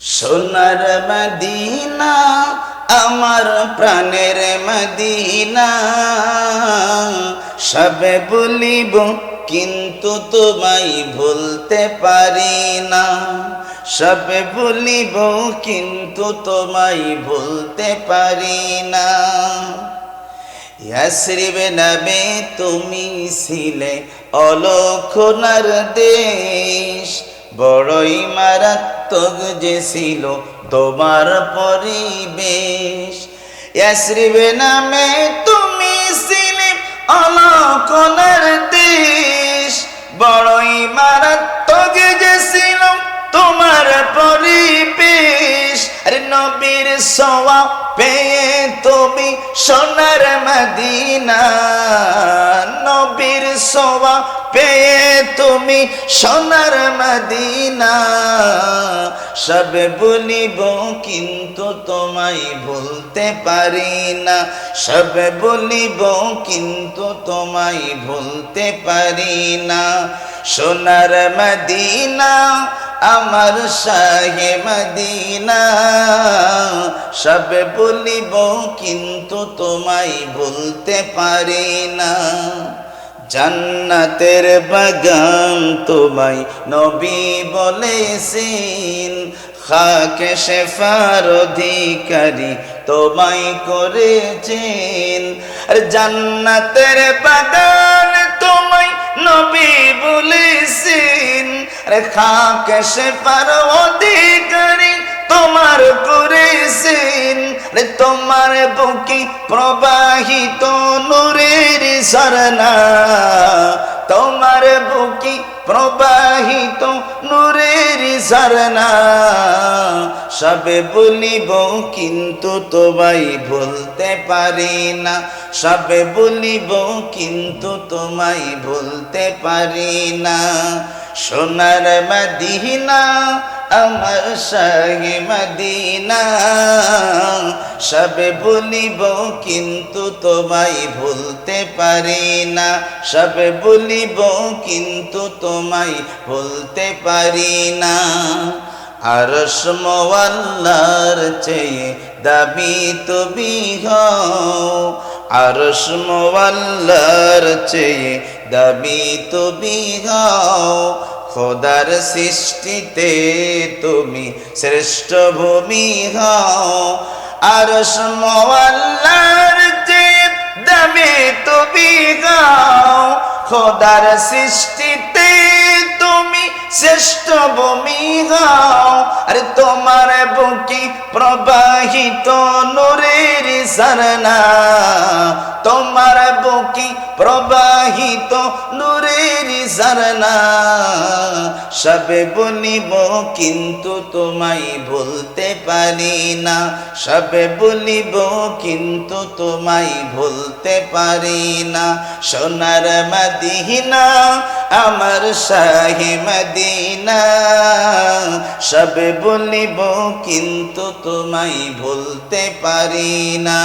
সোনার মদিনা, আমার প্রাণের মদিনা। সবে বলিব, কিন্তু তোমায় ভুলতে পারি না। সবে বলিব, কিন্তু তোমায় ভুলতে পারি না। ইয়াসরিবে নবে তুমি ছিলে অলক্ষণার দেশ। বড়ই মারাত্মক যে ছিল তোমার পরিবেশ। ইয়াসরিবে নামে তুমি ছিলে অলকনের দেশ। বড়ই মারাত্মক যে ছিল তোমার পরিবেশ। নবীর সোয়া পেয়ে তুমি সোনার মদিনা। নবীর সোয়া পেয়ে তুমি সোনার মদিনা। সব বলিব কিন্তু তোমায় ভুলতে পারি না। সব বলিব কিন্তু তোমায় ভুলতে পারি না। সোনার মদিনা আমার শাহে মদিনা। সব বলিব, কিন্তু তোমায় বলতে পারি না। জান্নাতের বাগান তোমায় নবী বলেছেন, খাকে শেফার অধিকারী তোমায় করেছেন। আর জান্নাতের বাগান তোমায় নবী বলেছেন আরে খাকে শেফার অধিকারী তোমার করেছেন রে তোমার বুকে প্রবাহিত নূরের সরনা তোমার বুকে প্রবাহিত নূরের সরনা সবে বলিব, কিন্তু তোমায় ভুলতে পারি না। সবে বলিব, কিন্তু তোমায় ভুলতে পারি না। সোনার মদিনা, আমার শাহে মদিনা। সবে বলিব কিন্তু তোমায় ভুলতে পারি না। সবে বলিব কিন্তু তোমায় ভুলতে পারি না। আর সমওয়াল্লার চেয়ে দাবি তুমি হও। আর সমওয়াল্লার চেয়ে দাবি তুমি হও। খোদার সৃষ্টিতে তুমি শ্রেষ্ঠ ভূমি হও। আর সমওয়াল্লার যে দামে তুমি গাও খোদার সৃষ্টিতে তুমি শ্রেষ্ঠ ভূমি গাও আরে তোমার বুকে প্রবাহিত নূরের সরনা তোমার বুকে প্রবাহিত নূরের সরনা সবে বলিব কিন্তু তোমায় ভুলতে পারি না। সবে বলিব কিন্তু তোমায় ভুলতে পারি না। সোনার মদিনা, আমার শাহে মদিনা। সবে বলিব কিন্তু তোমায় ভুলতে পারি না।